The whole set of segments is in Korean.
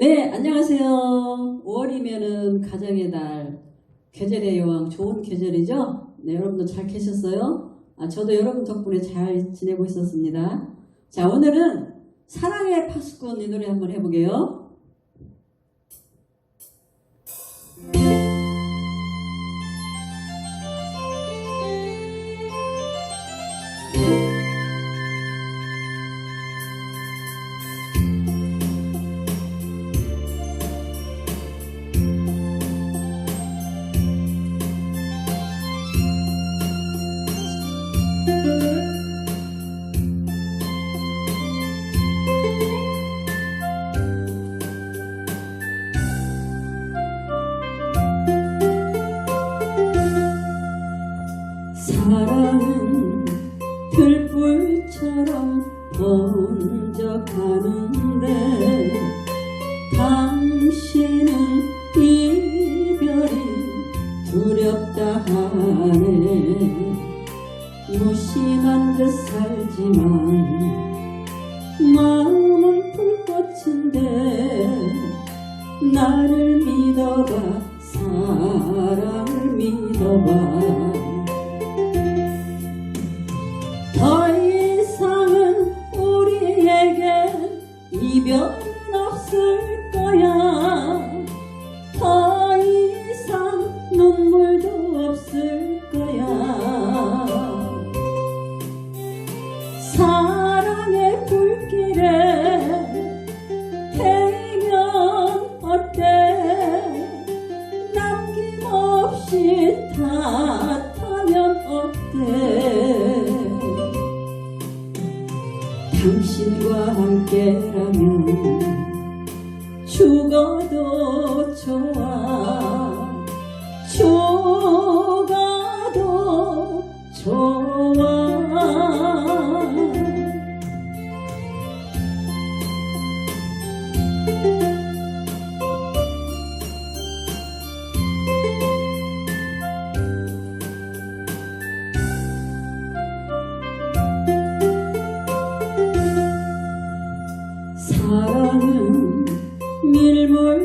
네, 안녕하세요. 5월이면은 가정의 달, 계절의 여왕, 좋은 계절이죠? 네, 여러분도 잘 계셨어요? 아, 저도 여러분 덕분에 잘 지내고 있었습니다. 자, 오늘은 사랑의 파수꾼 이 노래 한번 해보게요. 나를 믿어봐 사랑을 믿어봐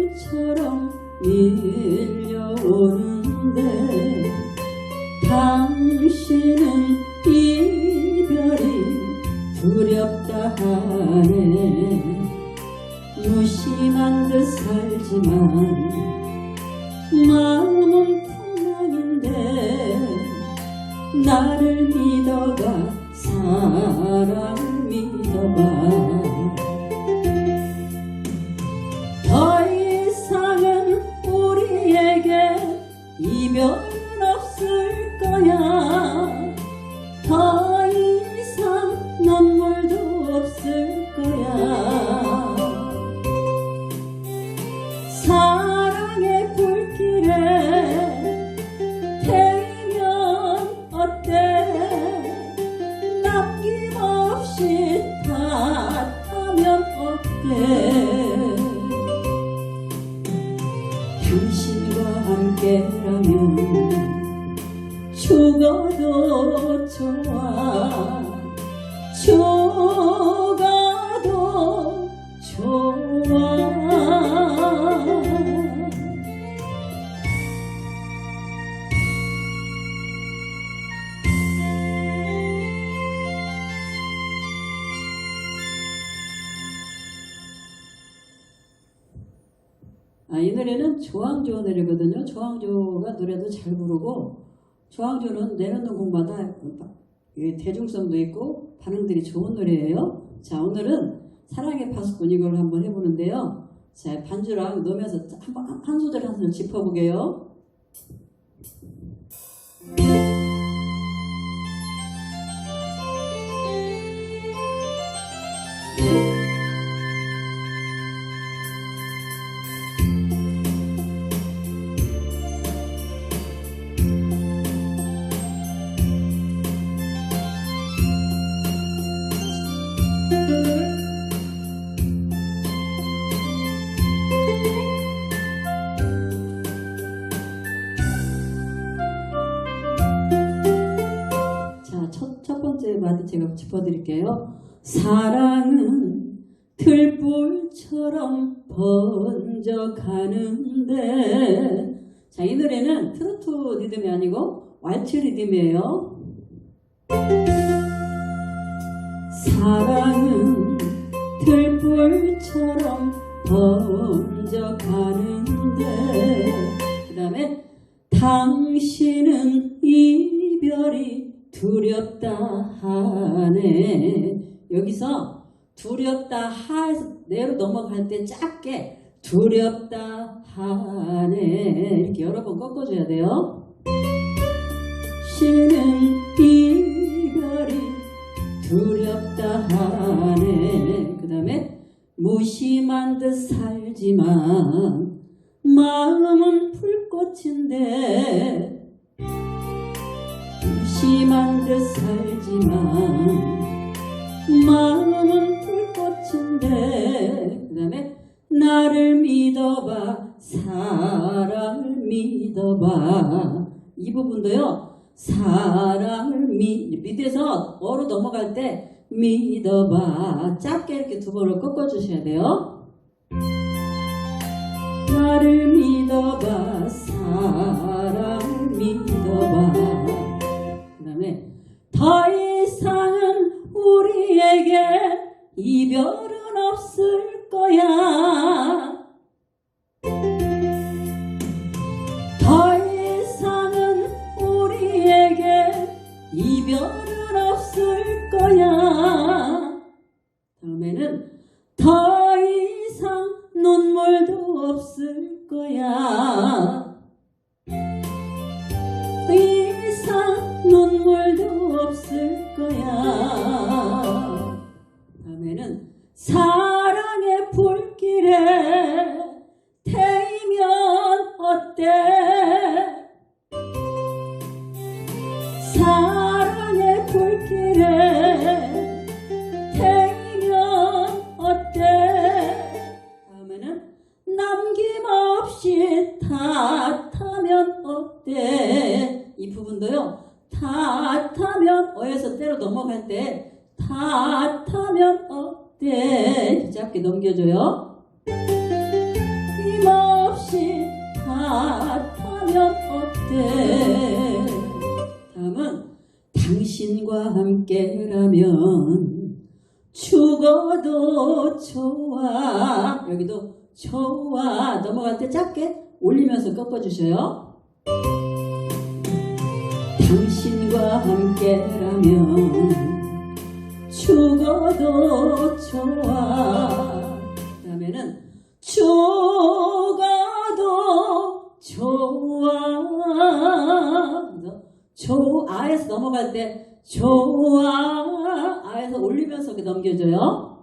밀물처럼 밀려오는데 당신은 이별이 두렵다 하네. 무심한 듯 살지만 마음은 푸명인데 나를 믿어봐 사랑을 믿어봐 이 노래는 조항조 노래거든요. 조항조가 노래도 잘 부르고 조항조는 내놓는 곡마다 이 대중성도 있고 반응들이 좋은 노래예요. 자 오늘은 사랑의 파수꾼 이걸 한번 해보는데요. 자 반주랑 넣으면서 한- 한 소절 한 소절 짚어보게요. 짚어드릴게요. 사랑은 들불처럼 번져가는데 자, 이 노래는 트로트 리듬이 아니고 왈츠 리듬이에요. 사랑은 들불처럼 번져가는데 그 다음에 당신은 이별이 두렵다 하네. 여기서 두렵다 하에서 내로 넘어갈 때 작게 두렵다 하네. 이렇게 여러 번 꺾어줘야 돼요. 신은 이별이 두렵다 하네. 그 다음에 무심한 듯 살지만 마음은 불꽃인데 무 심한 듯 살지만 마음은 불꽃인데 그 다음에 나를 믿어봐 사랑을 믿어봐. 이 부분도요 사랑을 믿 밑에서 어로 넘어갈 때 믿어봐. 짧게 이렇게 두 번을 꺾어 주셔야 돼요. 나를 믿어봐 사랑을 믿어봐 이별은 없을 거야 태이면 어때 당신과 함께라면 죽어도 좋아. 여기도 좋아. 넘어갈 때 짧게 올리면서 꺾어주셔요. 당신과 함께라면 죽어도 좋아. 그 다음에는 죽어도 좋아 좋아 에서 넘어갈 때 좋아 아에서 올리면서 넘겨줘요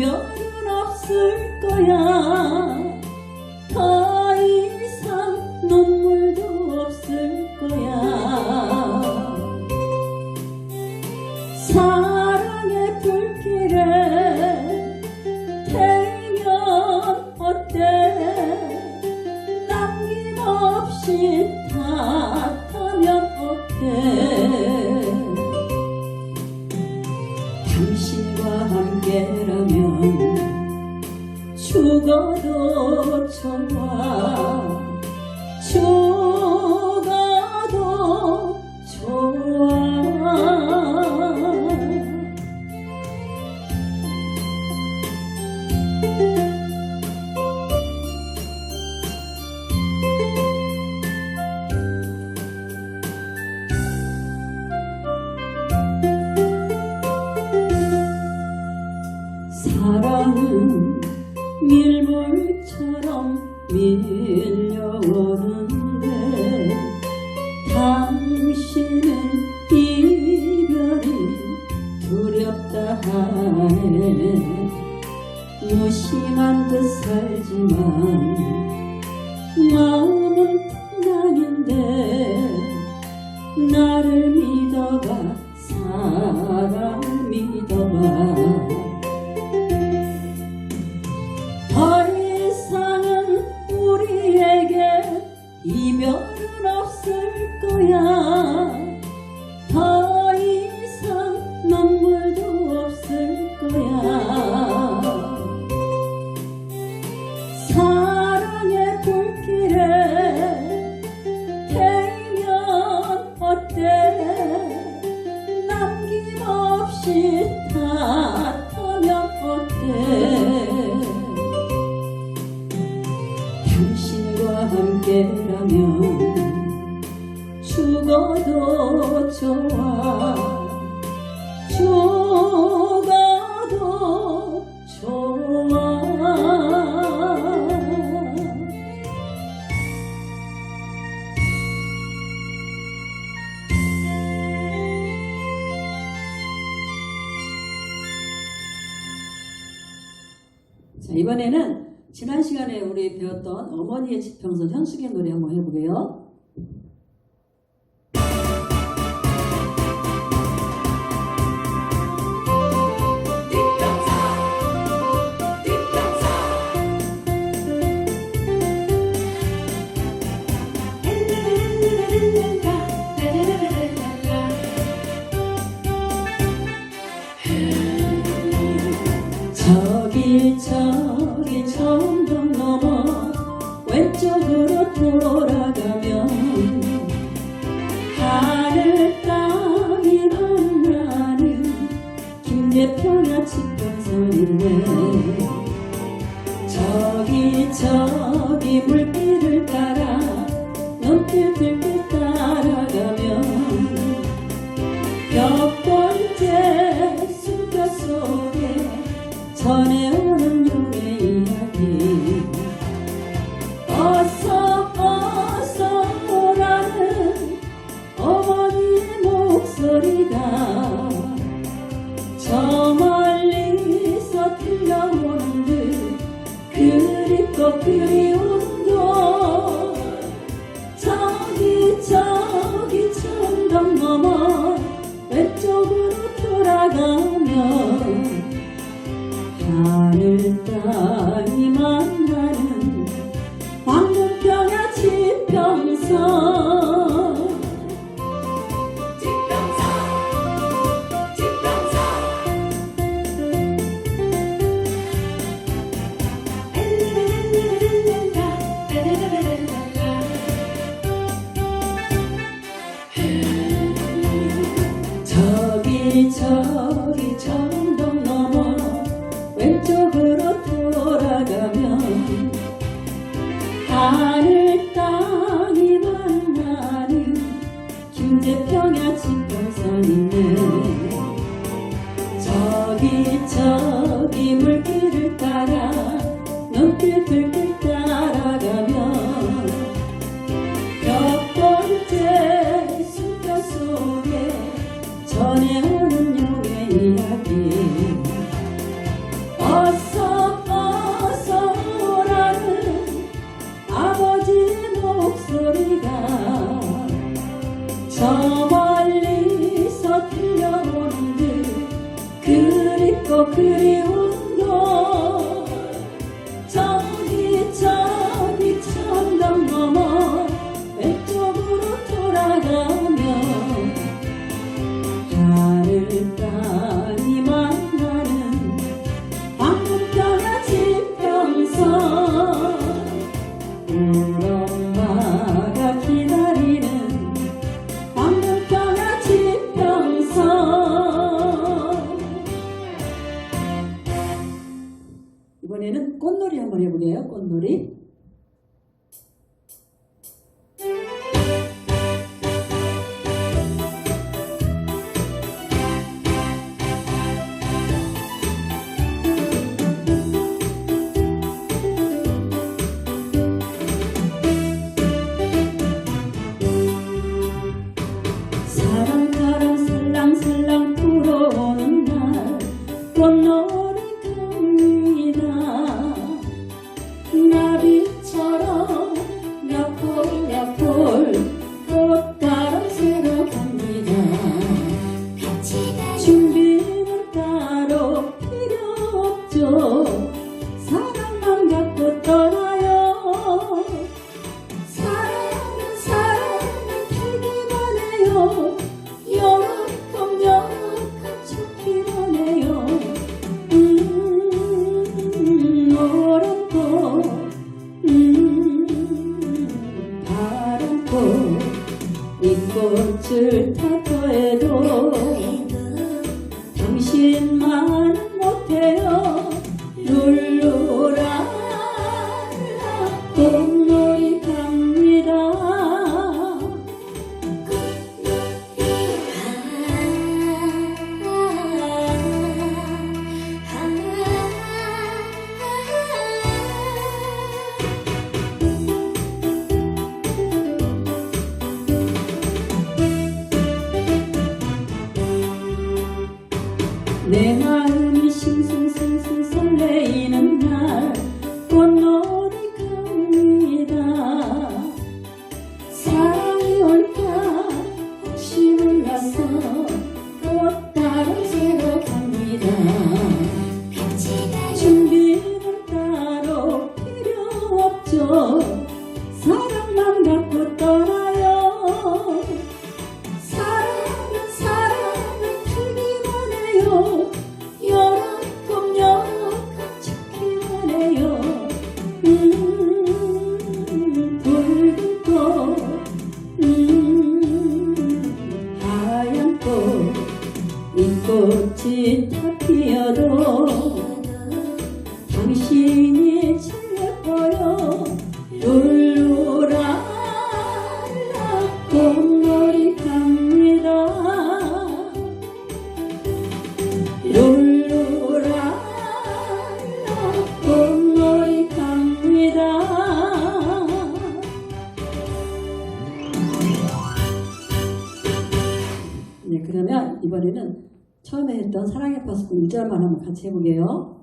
이별은 없을 거야 정말 무심한 듯 살지만 마음은 편안인데 나를 믿어봐 자, 이번에는 지난 시간에 우리 배웠던 어머니의 지평선 현숙의 노래 한번 해보게요. 높이 천둥 넘어 왼쪽으로 돌아가면 하늘 땅이 만나는 김대표나 직각선인데 저기 저기 물 Thank you. melhor. 노래문이에요. 꽃놀이. 당신만 못해. 울며도 당신 했던 사랑의 파스코 1절만 한번 같이 해보게요.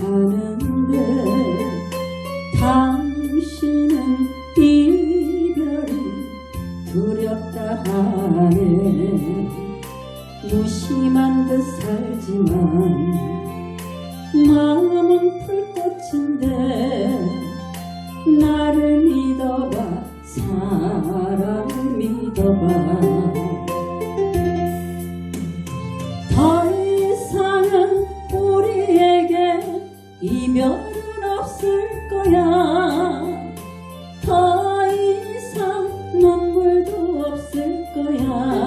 하는데 당신은 이별이 두렵다 하네. 무심한 듯 살지만 마음은 풀꽃인데 oh